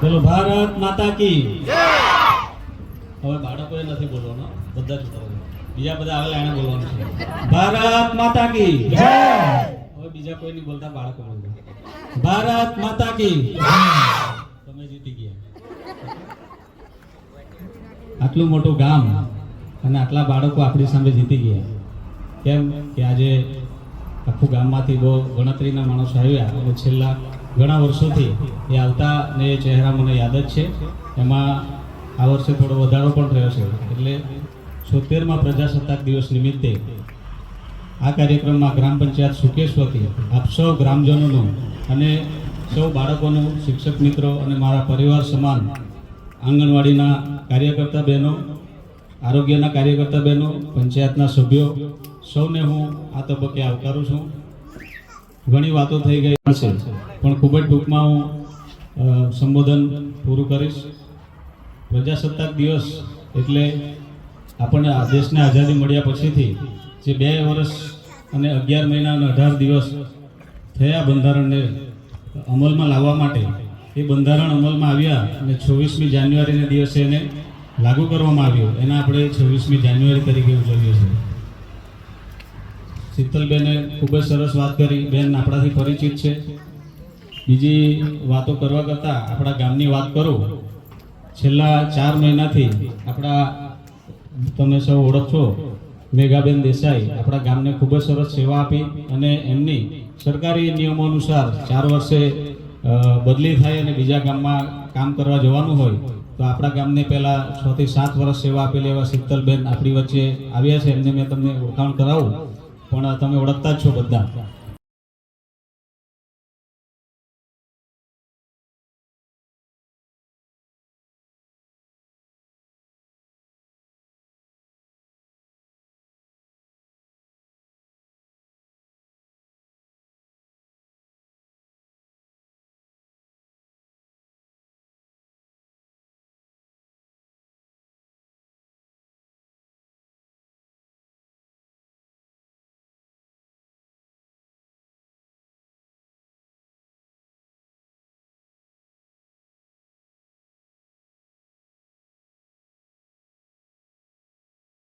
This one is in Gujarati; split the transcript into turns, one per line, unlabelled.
બોલો ભારત માતા કી. હવે બાળકોએ નથી બોલવાનો બધા જ. બીજા બધા આવેલા એને બોલવાનું છે. ભારત માતા કી. હવે બીજા કોઈ નહીં બોલતા બાળકો બોલતા. ભારત માતા કી. તમે જીતી ગયા. આટલું મોટું ગામ અને આટલા બાળકો આપણી સામે જીતી ગયા. કેમ? કે આજે આખું ગામમાંથી બહુ ગણતરીના માણસો આવ્યા અને છેલ્લા ઘણા વર્ષોથી એ આવતા ને ચહેરા મને યાદ જ છે. એમાં આ વર્ષે થોડો વધારો પણ થયો છે. એટલે સોતેરમાં પ્રજાસત્તાક દિવસ નિમિત્તે આ કાર્યક્રમમાં ગ્રામ પંચાયત સુકેશ વતી, આપ સૌ ગ્રામજનોનું અને સૌ બાળકોનું, શિક્ષક મિત્રો અને મારા પરિવાર સમાન આંગણવાડીના કાર્યકર્તા બહેનો, આરોગ્યના કાર્યકર્તા બહેનો, પંચાયતના સભ્યો, સૌને હું આ તબક્કે આવકારું છું. ઘણી વાતો થઈ ગઈ હશે પણ ખૂબ જ ટૂંકમાં હું સંબોધન પૂરું કરીશ. પ્રજાસત્તાક દિવસ એટલે આપણને દેશને આઝાદી મળ્યા પછીથી જે બે વર્ષ અને અગિયાર મહિના અને અઢાર દિવસ થયા બંધારણને અમલમાં લાવવા માટે, એ બંધારણ અમલમાં આવ્યા અને છવ્વીસમી જાન્યુઆરીના દિવસે એને લાગુ કરવામાં આવ્યો. એના આપણે છવ્વીસમી જાન્યુઆરી તરીકે ઉજવીએ છીએ. શીતલબેને ખૂબ જ સરસ વાત કરી. બેન આપણાથી પરિચિત છે. બીજી વાતો કરવા કરતાં આપણા ગામની વાત કરું. છેલ્લા ચાર મહિનાથી આપણા, તમે સૌ ઓળખશો, મેઘાબેન દેસાઈ આપણા ગામને ખૂબ જ સરસ સેવા આપી અને એમની સરકારી નિયમો અનુસાર ચાર વર્ષે બદલી થાય અને બીજા ગામમાં કામ કરવા જવાનું હોય, તો આપણા ગામને પહેલાં છ થી સાત વર્ષ સેવા આપેલી એવા શીતલબેન આપણી વચ્ચે આવ્યા છે. એમને મેં તમને ઓળખાણ કરાવું. પણ તમે ઓળખતા જ છો બધા.